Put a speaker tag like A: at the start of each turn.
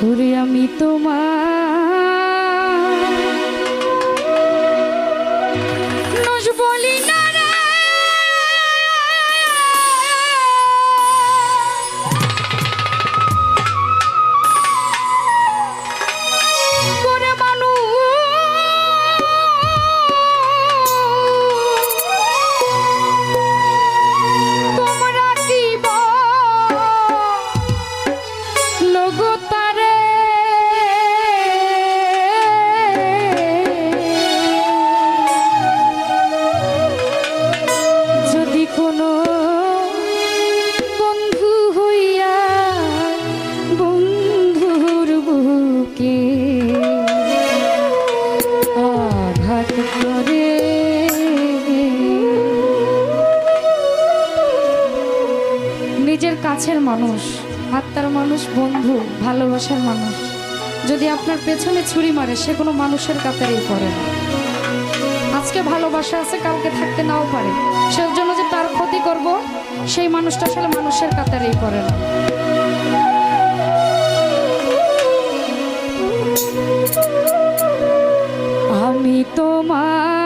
A: ওরে আমি তোমার নিজের কাছের মানুষ, আত্মার মানুষ, বন্ধু, ভালোবাসার মানুষ। যদি আপনার পেছনে ছুরি মারে, সে কোনো মানুষের কাতারেই পড়ে না। আজকে ভালোবাসা আছে, কালকে থাকতে নাও পারে। সে জন্য যে তার ক্ষতি করব, সেই মানুষটা আসলে মানুষের কাতারেই পড়ে না। আমি তোমার